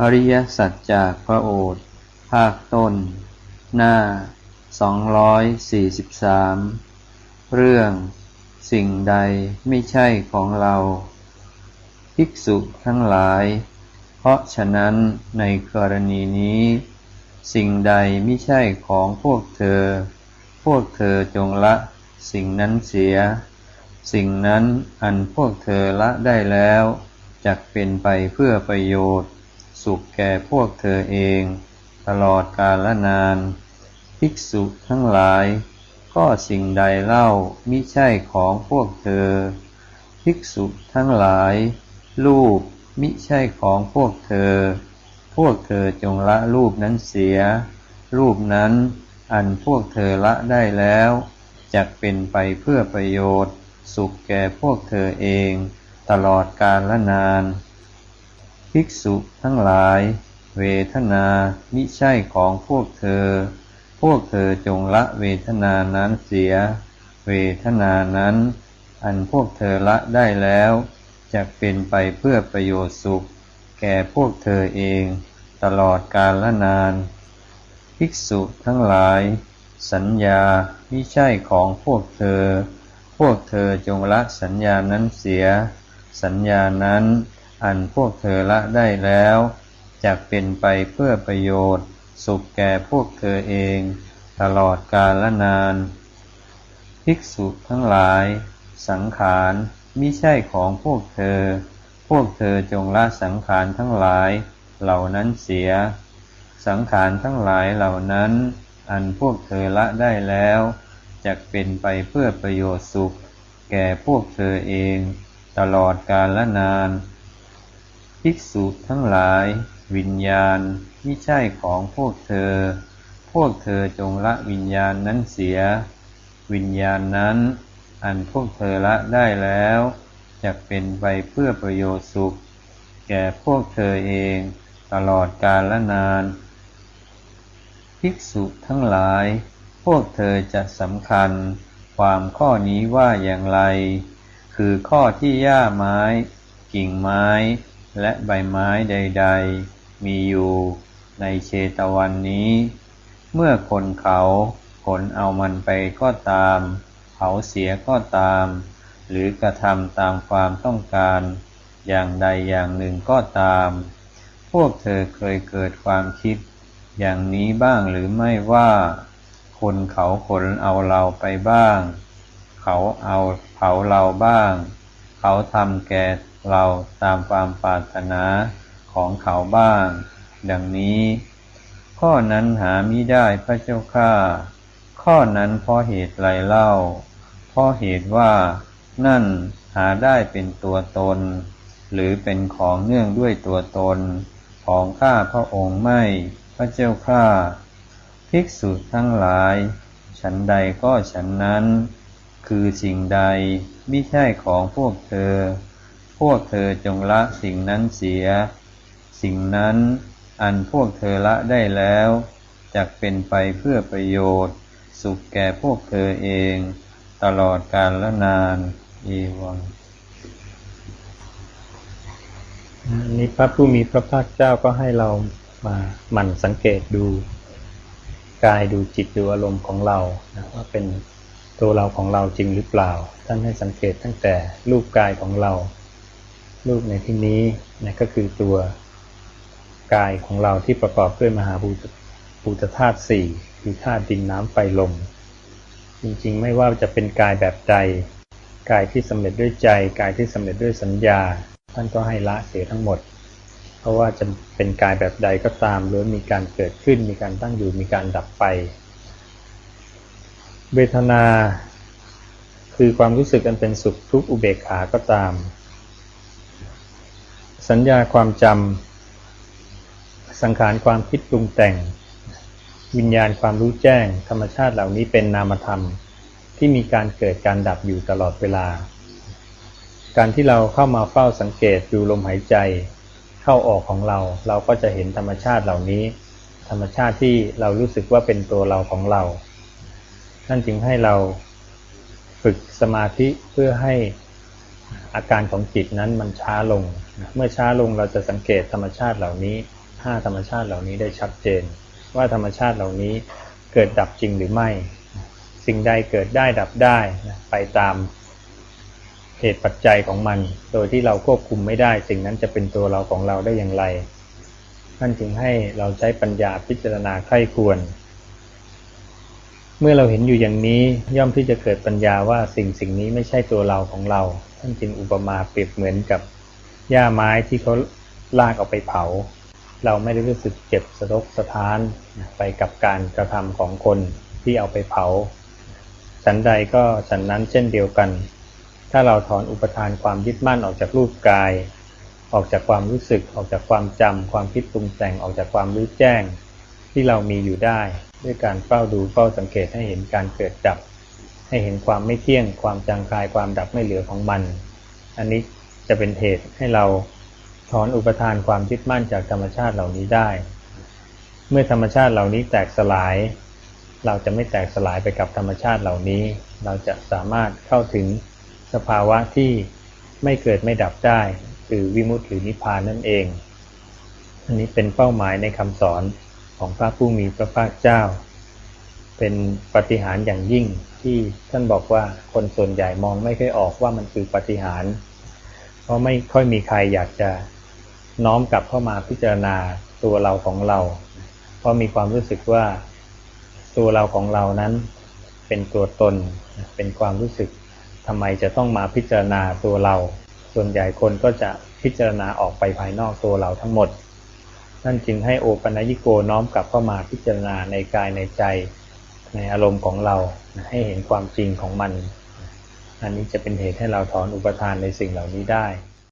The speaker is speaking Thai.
อริยสัจจากพระโอษฐ์ภาคต้น หน้า 243 เรื่อง สิ่งใดไม่ใช่ของเรา ภิกษุทั้งหลาย เพราะฉะนั้นในกรณีนี้ สิ่งใดไม่ใช่ของพวกเธอ พวกเธอจงละ สิ่งนั้นเสีย สิ่งนั้นอันพวกเธอละได้แล้ว จักเป็นไปเพื่อประโยชน์ สุขแก่พวกเธอเอง ตลอดกาลนาน ภิกษุทั้งหลาย ก็สิ่งใดเล่ามิใช่ของพวกเธอ ภิกษุทั้งหลาย รูปมิใช่ของพวกเธอ พวกเธอจงละรูปนั้นเสีย รูปนั้นอันพวกเธอละได้แล้วจักเป็นไปเพื่อประโยชน์ สุขแก่พวกเธอเอง ตลอดกาลละนาน ภิกษุทั้งหลาย เวทนามิใช่ของพวกเธอ พวกเธอจงละเวทนานั้นเสีย เวทนานั้น อันพวกเธอละได้แล้วจะเป็นไปเพื่อประโยชน์สุข แก่พวกเธอเองตลอดกาลละนาน ภิกษุทั้งหลาย สัญญามิใช่ของพวกเธอ พวกเธอจงละสัญญานั้นเสีย สัญญานั้น อันพวกเธอละได้แล้วจะเป็นไปเพื่อประโยชน์ สุขแก่พวกเธอเอง ตลอดกาลละนาน ภิกษุทั้งหลาย สังขารมิใช่ของพวกเธอ พวกเธอจงละสังขารทั้งหลาย เหล่านั้นเสีย สังขารทั้งหลายเหล่านั้น อันพวกเธอละได้แล้วจะเป็นไปเพื่อประโยชน์สุข แก่พวกเธอเอง ตลอดกาลละนาน ภิกษุทั้งหลาย วิญญาณไม่ใช่ของพวกเธอ พวกเธอจงละวิญญาณนั้นเสีย วิญญาณนั้น อันพวกเธอละได้แล้วจะเป็นไปเพื่อประโยชน์สุข แก่พวกเธอเองตลอดกาลละนาน ภิกษุทั้งหลาย พวกเธอจะสำคัญ ความข้อนี้ว่าอย่างไร คือข้อที่หญ้าไม้ กิ่งไม้ และใบไม้ใด ๆ มีอยู่ในเชตวันนี้ เมื่อคนเขาขนเอามันไปก็ตาม เผาเสียก็ตาม หรือกระทำตามความต้องการ อย่างใดอย่างหนึ่งก็ตาม พวกเธอเคยเกิดความคิด อย่างนี้บ้างหรือไม่ว่า คนเขาขนเอาเราไปบ้าง เขาเอาเผาเราบ้าง เขาทำแก่ เราตามความปรารถนาของเขาบ้าง ดังนี้ ข้อนั้นหามิได้พระเจ้าข้าข้อนั้นเพราะเหตุไรเล่า เพราะเหตุว่านั่นหาได้เป็นตัวตน หรือเป็นของเนื่องด้วยตัวตน ของข้าพระองค์ไม่พระเจ้าข้าภิกษุทั้งหลาย ฉันใดก็ฉันนั้น คือสิ่งใดไม่ใช่ของพวกเธอ พวกเธอจงละสิ่งนั้นเสีย สิ่งนั้นอันพวกเธอละได้แล้วจะเป็นไปเพื่อประโยชน์ สุขแก่พวกเธอเอง ตลอดกาลละนานอีวังอันนี้พระผู้มีพระภาคเจ้าก็ให้เรามาหมั่นสังเกตดู กายดูจิตดูอารมณ์ของเรานะว่าเป็นตัวเราของเราจริงหรือเปล่า ท่านให้สังเกตตั้งแต่รูปกายของเรา รูปในที่นี้นะก็คือตัวกายของเราที่ประกอบด้วยมหาภูตภูตธาตุสี่คือธาตุดินน้ำไฟลม จริงๆ ไม่ว่าจะเป็นกายแบบใด กายที่สำเร็จด้วยใจ กายที่สำเร็จด้วยสัญญา ท่านก็ให้ละเสียทั้งหมด เพราะว่าจะเป็นกายแบบใดก็ตามล้วนมีการเกิดขึ้น มีการตั้งอยู่มีการดับไป เวทนา คือความรู้สึกอันเป็นสุขทุกข์อุเบกขาก็ตาม สัญญาความจำสังขารความคิดปรุงแต่ง วิญญาณความรู้แจ้ง ธรรมชาติเหล่านี้เป็นนามธรรม ที่มีการเกิดการดับอยู่ตลอดเวลา การที่เราเข้ามาเฝ้าสังเกตดูลมหายใจ เข้าออกของเรา เราก็จะเห็นธรรมชาติเหล่านี้ ธรรมชาติที่เรารู้สึกว่าเป็นตัวเราของเรานั่นจึงให้เราฝึกสมาธิเพื่อให้ อาการของจิตนั้นมันช้าลง เมื่อช้าลงเราจะสังเกตธรรมชาติเหล่านี้ห้าธรรมชาติเหล่านี้ได้ชัดเจน ว่าธรรมชาติเหล่านี้เกิดดับจริงหรือไม่ สิ่งใดเกิดได้ดับได้ไปตามเหตุปัจจัยของมัน โดยที่เราควบคุมไม่ได้ สิ่งนั้นจะเป็นตัวเราของเราได้อย่างไรนั่นจึงให้เราใช้ปัญญาพิจารณาไข้ควร เมื่อเราเห็นอยู่อย่างนี้ย่อมที่จะเกิดปัญญาว่าสิ่งสิ่งนี้ไม่ใช่ตัวเราของเรา ท่านจึงอุปมาเปรียบเหมือนกับหญ้าไม้ที่เขาลากเอาไปเผา เราไม่ได้รู้สึกเจ็บสะทกสะท้านไปกับการกระทำของคนที่เอาไปเผาฉันใดก็ฉันนั้นเช่นเดียวกัน ถ้าเราถอนอุปทานความยึดมั่นออกจากรูปกาย ออกจากความรู้สึกออกจากความจำความคิดปรุงแต่งออกจากความรู้แจ้ง ที่เรามีอยู่ได้ ด้วยการเฝ้าดูเฝ้าสังเกตให้เห็นการเกิดดับ ให้เห็นความไม่เที่ยง ความจางคลายความดับไม่เหลือของมัน อันนี้จะเป็นเหตุให้เราถอนอุปทานความยึดมั่นจากธรรมชาติเหล่านี้ได้ เมื่อธรรมชาติเหล่านี้แตกสลาย เราจะไม่แตกสลายไปกับธรรมชาติเหล่านี้ เราจะสามารถเข้าถึงสภาวะที่ไม่เกิดไม่ดับได้คือวิมุตติหรือนิพพานนั่นเอง อันนี้เป็นเป้าหมายในคำสอน ของพระผู้มีพระภาคเจ้า เป็นปฏิหารอย่างยิ่งที่ท่านบอกว่าคนส่วนใหญ่มองไม่ค่อยออกว่ามันคือปฏิหาร เพราะไม่ค่อยมีใครอยากจะน้อมกลับเข้ามาพิจารณาตัวเราของเรา เพราะมีความรู้สึกว่าตัวเราของเรานั้นเป็นตัวตน เป็นความรู้สึกทำไมจะต้องมาพิจารณาตัวเรา ส่วนใหญ่คนก็จะพิจารณาออกไปภายนอกตัวเราทั้งหมด นั่นจึงให้โอปัญญิโกน้อมกลับเข้ามาพิจารณาในกายในใจ ในอารมณ์ของเราให้เห็นความจริงของมัน อันนี้จะเป็นเหตุให้เราถอนอุปทานในสิ่งเหล่านี้ได้